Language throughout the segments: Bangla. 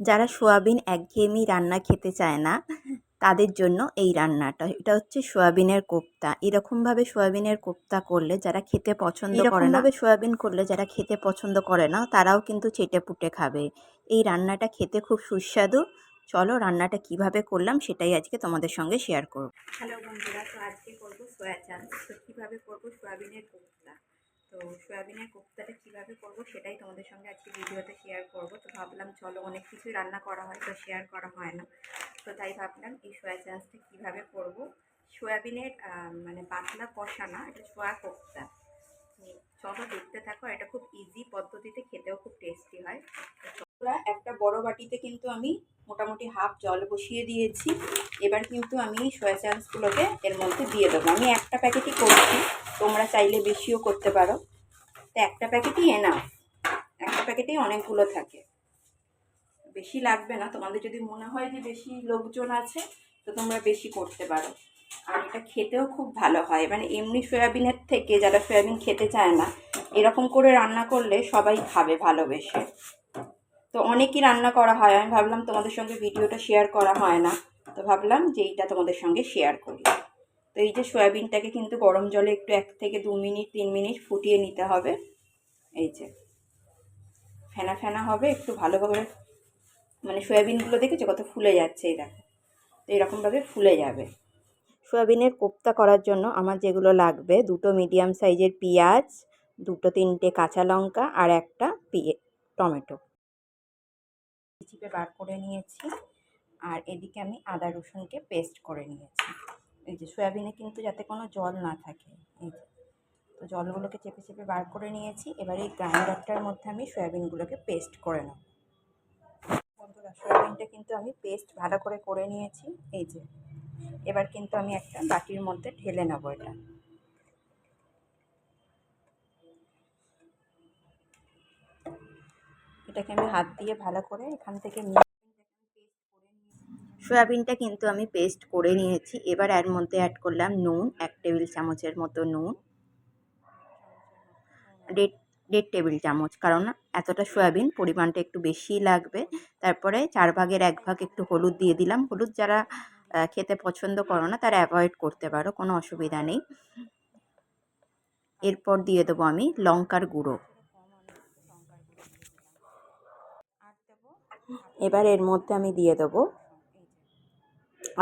যারা সোয়াবিন একঘেয়েমি রান্না খেতে চায় না তাদের জন্য এই রান্নাটা। এটা হচ্ছে সোয়াবিনের কোপ্তা। এরকমভাবে সোয়াবিনের কোপ্তা করলে যারা খেতে পছন্দ করে না এরকমভাবে সোয়াবিন করলে যারা খেতে পছন্দ করে না তারাও কিন্তু চেটে পুটে খাবে। এই রান্নাটা খেতে খুব সুস্বাদু। চলো রান্নাটা কীভাবে করলাম সেটাই আজকে তোমাদের সঙ্গে শেয়ার করব। হ্যালো বন্ধুরা তো আজকে করব সোয়া চান্স তো কীভাবে করব? সোয়াবিনের কোপ্তা। তো সয়াবিনের কোপ্তাটা কীভাবে করব সেটাই তোমাদের সঙ্গে আজকে ভিডিওতে শেয়ার করব। তো ভাবলাম চলো অনেক কিছুই রান্না করা হয়, তো শেয়ার করা হয় না। তো তাই ভাবলাম এই সয়া চান্সটা কীভাবে করব? সয়াবিনের মানে পাতলা কষা না, এটা সয়া কোপ্তা। চলো দেখতে থাকো, এটা খুব ইজি পদ্ধতিতে খেতেও খুব টেস্টি হয়। একটা বড় বাটিতে কিন্তু আমি মোটামুটি হাফ জল বসিয়ে দিয়েছি। এবার কিন্তু আমি সয়া চান্সগুলোকে এর মধ্যে দিয়ে দেবো। আমি একটা প্যাকেটই করছি, তোমরা চাইলে বেশিও করতে পারো। তো একটা প্যাকেটই এনা একটা প্যাকেটেই অনেকগুলো থাকে। বেশি লাগবে না, তোমাদের যদি মনে হয় যে বেশি লোকজন আছে, তো তোমরা বেশি করতে পারো। আর এটা খেতেও খুব ভালো হয়। মানে এমনি সয়াবিনের থেকে যারা সয়াবিন খেতে চায় না, এরকম করে রান্না করলে সবাই খাবে ভালোবেসে। তো অনেকই রান্না করা হয়। আমি ভাবলাম তোমাদের সঙ্গে ভিডিওটা শেয়ার করা হয় না। তো ভাবলাম যে এইটা তোমাদের সঙ্গে শেয়ার করি। তো এই যে সয়াবিনটাকে কিন্তু গরম জলে একটু এক থেকে দু মিনিট, তিন মিনিট ফুটিয়ে নিতে হবে। এই যে ফেনা ফেনা হবে, একটু ভালোভাবে মানে সয়াবিনগুলো দেখেছ কত ফুলে যাচ্ছে এই দেখো। তো এরকমভাবে ফুলে যাবে। সয়াবিনের কোপ্তা করার জন্য আমার যেগুলো লাগবে, দুটো মিডিয়াম সাইজের পেঁয়াজ, দুটো তিনটে কাঁচা লঙ্কা আর একটা পিয়ে টমেটো চিপে বার করে নিয়েছি। আর এদিকে আমি আদা রসুনকে পেস্ট করে নিয়েছি। এই যে সয়াবিনে কিন্তু যাতে কোনো জল না থাকে। এই যে, তো জলগুলোকে চেপে চেপে বার করে নিয়েছি। এবার এই গ্রাইন্ডারটার মধ্যে আমি সয়াবিনগুলোকে পেস্ট করে নেব। বন্ধুরা, সয়াবিনটা কিন্তু আমি পেস্ট ভালো করে করে নিয়েছি। এই যে, এবার কিন্তু আমি একটা বাটির মধ্যে ঢেলে নেব এটা। এটাকে আমি হাত দিয়ে ভালো করে এখান থেকে সয়াবিনটা কিন্তু আমি পেস্ট করে নিয়েছি। এবার এর মধ্যে অ্যাড করলাম নুন, এক টেবিল চামচের মতো নুন। দেড় দেড় টেবিল চামচ, কারণ এতটা সয়াবিন পরিমাণটা একটু বেশিই লাগবে। তারপরে চার ভাগের এক ভাগ একটু হলুদ দিয়ে দিলাম। হলুদ যারা খেতে পছন্দ করো না, তারা অ্যাভয়েড করতে পারো, কোনো অসুবিধা নেই। এরপর দিয়ে দেবো আমি লঙ্কার গুঁড়ো। এবার এর মধ্যে আমি দিয়ে দেবো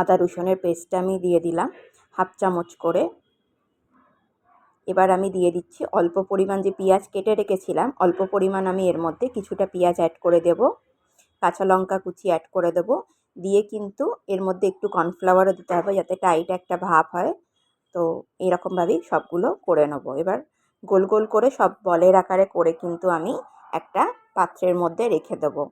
আদা রসুনের পেস্টটা আমি দিয়ে দিলাম, হাফ চামচ করে। এবার আমি দিয়ে দিচ্ছি অল্প পরিমাণ যে পেঁয়াজ কেটে রেখেছিলাম, অল্প পরিমাণ আমি এর মধ্যে কিছুটা পেঁয়াজ অ্যাড করে দেব। কাঁচা লঙ্কা কুচি অ্যাড করে দেব। দিয়ে কিন্তু এর মধ্যে একটু কর্নফ্লাওয়ারও দিতে হবে যাতে টাইট একটা ভাব হয়। তো এরকমভাবেই সবগুলো করে নেব। এবার গোল গোল করে সব বলের আকারে করে কিন্তু আমি একটা পাত্রের মধ্যে রেখে দেবো।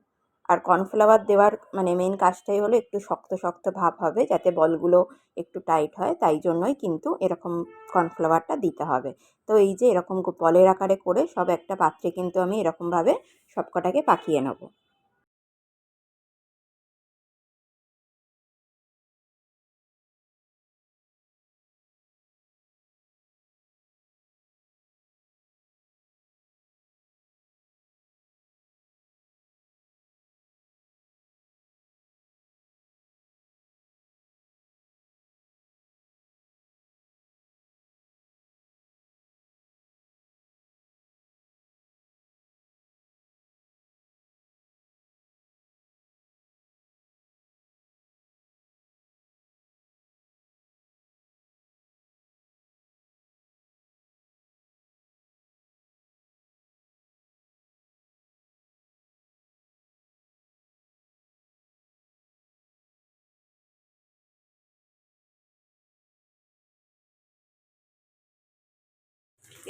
আর কর্নফ্লাওয়ার দেওয়ার মানে মেন কাজটাই হলো একটু শক্ত শক্ত ভাব হবে যাতে বলগুলো একটু টাইট হয়, তাই জন্যই কিন্তু এরকম কর্নফ্লাওয়ারটা দিতে হবে। তো এই যে এরকম বলের আকারে করে সব একটা পাত্রে কিন্তু আমি এরকমভাবে সবকটাকে পাকিয়ে নেব।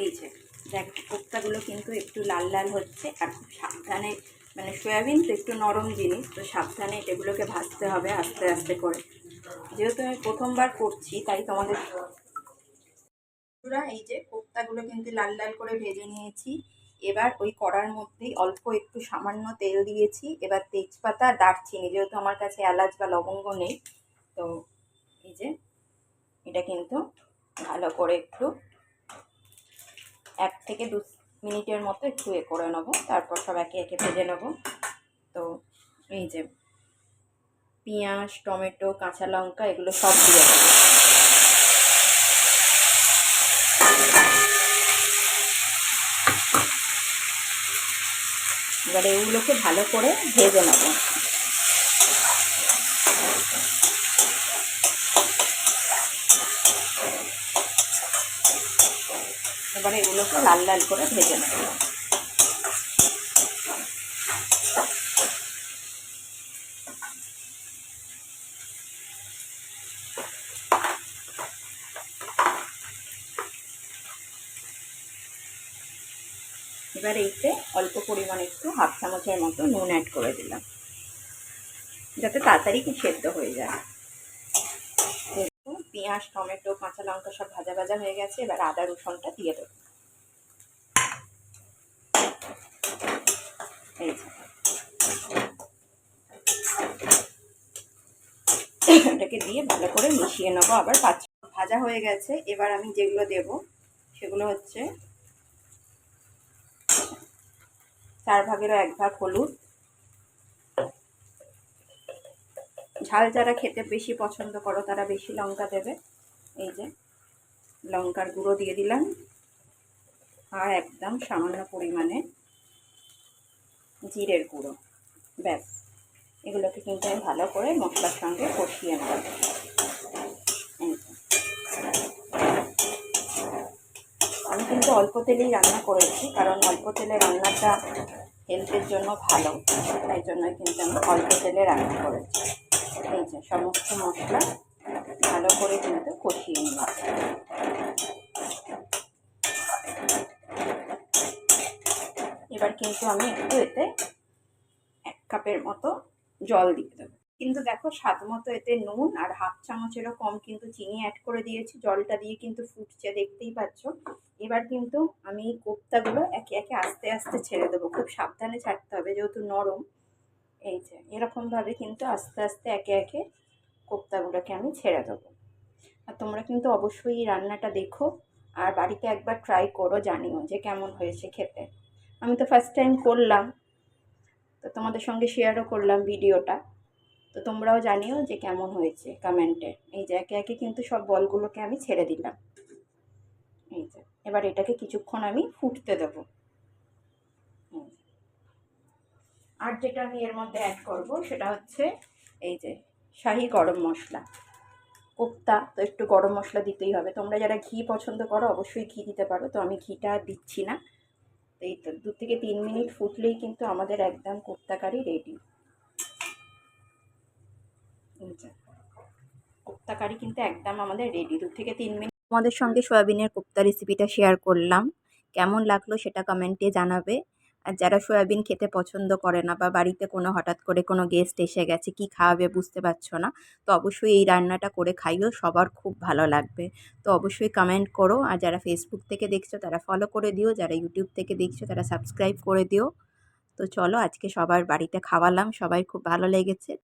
এই যে, দেখ, কোপ্তাগুলো কিন্তু একটু লাল লাল হচ্ছে আর খুব সাবধানে মানে সয়াবিন তো একটু নরম জিনিস, তো সাবধানে এগুলোকে ভাজতে হবে আস্তে আস্তে করে। যেহেতু আমি প্রথমবার করছি, তাই তোমাদের এই যে কোপ্তাগুলো কিন্তু লাল লাল করে ভেজে নিয়েছি। এবার ওই কড়ার মধ্যেই অল্প একটু সামান্য তেল দিয়েছি। এবার তেজপাতা, দারচিনি, যেহেতু আমার কাছে এলাচ বা লবঙ্গ নেই, তো এই যে, এটা কিন্তু ভালো করে একটু এক থেকে দু মিনিটের মতো একটু এ করে নেব। তারপর সব একে একে ভেজে নেব। তো এই যে পেঁয়াজ, টমেটো, কাঁচা লঙ্কা এগুলো সব দিয়ে দেবো। এবারে এগুলোকে ভালো করে ভেজে নেব। এবারে এগুলোকে লাল লাল করে ভেজে নেব। এবার এইতে অল্প পরিমাণে একটু হাফ চামচের মতো নুন অ্যাড করে দিলাম। যাতে তাড়াতাড়ি সেদ্ধ হয়ে যায়। পেঁয়াজ টমেটো, কাঁচা লঙ্কা সব ভাজা ভাজা হয়ে গেছে, এবার আদা রসুনটা দিয়ে দেবো। এই এটাকে দিয়ে ভালো করে মিশিয়ে নেব, আবার পাঁচ ভাজা হয়ে গেছে, এবার আমি যেগুলো দেব, সেগুলো হচ্ছে চার ভাগেরও এক ভাগ হলুদ ঝাল যারা খেতে বেশি পছন্দ করো, তারা বেশি লঙ্কা দেবে। এই যে, লঙ্কার গুঁড়ো দিয়ে দিলাম। আর একদম সামান্য পরিমাণে জিরের গুঁড়ো। ব্যাস, এগুলোকে কিন্তু আমি ভালো করে মশলার সঙ্গে কষিয়ে নেব। আমি কিন্তু অল্প তেলেই রান্না করেছি, কারণ অল্প তেলে রান্নাটা হেলথের জন্য ভালো। তাই জন্য কিন্তু আমি অল্প তেলে রান্না করেছি। এই যে সমস্ত মশলা ভালো করে কিন্তু কষিয়ে নিলাম। এবার কিন্তু আমি একটু এতে এক কাপের মতো জল দিয়ে দেবো। কিন্তু দেখো, স্বাদ মতো এতে নুন আর হাফ চামচেরও কম কিন্তু চিনি অ্যাড করে দিয়েছি। জলটা দিয়ে কিন্তু ফুটছে, দেখতেই পাচ্ছ। এবার কিন্তু আমি এই কোপ্তাগুলো একে একে আস্তে আস্তে ছেড়ে দেবো। খুব সাবধানে ছাড়তে হবে, যেহেতু নরম। এই যে, এরকমভাবে কিন্তু আস্তে আস্তে একে একে কোপ্তাগুলোকে আমি ছেড়ে দেবো। আর তোমরা কিন্তু অবশ্যই রান্নাটা দেখো আর বাড়িতে একবার ট্রাই করো, জানিও যে কেমন হয়েছে খেতে। আমি তো ফার্স্ট টাইম করলাম, তো তোমাদের সঙ্গে শেয়ারও করলাম ভিডিওটা। তো তোমরাও জানিও যে কেমন হয়েছে কমেন্টে এই যে একে একে কিন্তু সব বলগুলোকে আমি ছেড়ে দিলাম। এই যে, এবার এটাকে কিছুক্ষণ আমি ফুটতে দেবো। আর যেটা আমি এর মধ্যে অ্যাড করব সেটা হচ্ছে এই যে শাহি গরম মশলা। কোপ্তা তো একটু গরম মশলা দিতেই হবে। তোমরা যারা ঘি পছন্দ করো অবশ্যই ঘি দিতে পারো। তো আমি ঘিটা দিচ্ছি না। এই তো দু থেকে তিন মিনিট ফুটলেই কিন্তু আমাদের একদম kofta curry ready kofta curry কিন্তু একদম আমাদের রেডি দু থেকে তিন মিনিট তোমাদের সঙ্গে সয়াবিনের কোপ্তা রেসিপিটা শেয়ার করলাম। কেমন লাগল সেটা কমেন্টে জানাবে। আর যারা সয়াবিন খেতে পছন্দ করে না বা বাড়িতে কোনো হঠাৎ করে কোনো গেস্ট এসে গেছে, কি খাওয়াবে বুঝতে পারছ না? তো অবশ্যই এই রান্নাটা করে খাইও, সবার খুব ভালো লাগবে। তো অবশ্যই কমেন্ট করো আর যারা ফেসবুক থেকে দেখছ তারা ফলো করে দিও, যারা ইউটিউব থেকে দেখছ তারা সাবস্ক্রাইব করে দিও। তো চলো আজকে সবার বাড়িতে খাওয়ালাম, সবাই খুব ভালো লেগেছে।